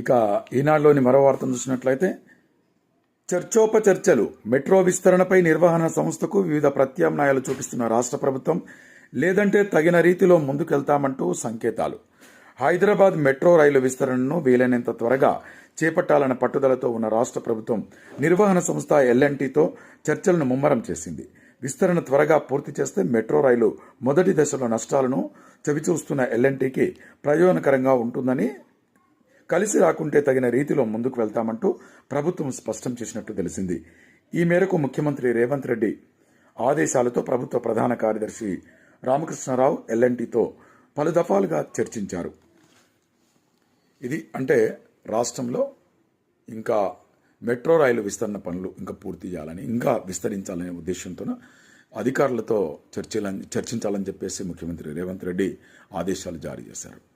ఇక ఈనాడులోని మరో వార్తను చూసినట్లయితే చర్చోపచర్చలు మెట్రో విస్తరణపై నిర్వహణ సంస్థకు వివిధ ప్రత్యామ్నాయాలు చూపిస్తున్న రాష్ట్ర ప్రభుత్వం లేదంటే తగిన రీతిలో ముందుకెళ్తామంటూ సంకేతాలు. హైదరాబాద్ మెట్రో రైలు విస్తరణను వీలైనంత త్వరగా చేపట్టాలన్న పట్టుదలతో ఉన్న రాష్ట్ర ప్రభుత్వం నిర్వహణ సంస్థ ఎల్ఎన్టీతో చర్చలను ముమ్మరం చేసింది. విస్తరణ త్వరగా పూర్తి చేస్తే మెట్రో రైలు మొదటి దశలో నష్టాలను చవిచూస్తున్న ఎల్ఎన్టీకి ప్రయోజనకరంగా ఉంటుందని కలిసి రాకుంటే తగిన రీతిలో ముందుకు వెళ్తామంటూ ప్రభుత్వం స్పష్టం చేసినట్టు తెలిసింది. ఈ మేరకు ముఖ్యమంత్రి రేవంత్ రెడ్డి ఆదేశాలతో ప్రభుత్వ ప్రధాన కార్యదర్శి రామకృష్ణారావు ఎల్ఎన్టీతో పలు దఫాలుగా చర్చించారు. ఇది అంటే రాష్ట్రంలో ఇంకా మెట్రో రైలు విస్తరణ పనులు ఇంకా పూర్తి చేయాలని ఇంకా విస్తరించాలనే ఉద్దేశంతో అధికారులతో చర్చలని చర్చించాలని చెప్పేసి ముఖ్యమంత్రి రేవంత్ రెడ్డి ఆదేశాలు జారీ చేశారు.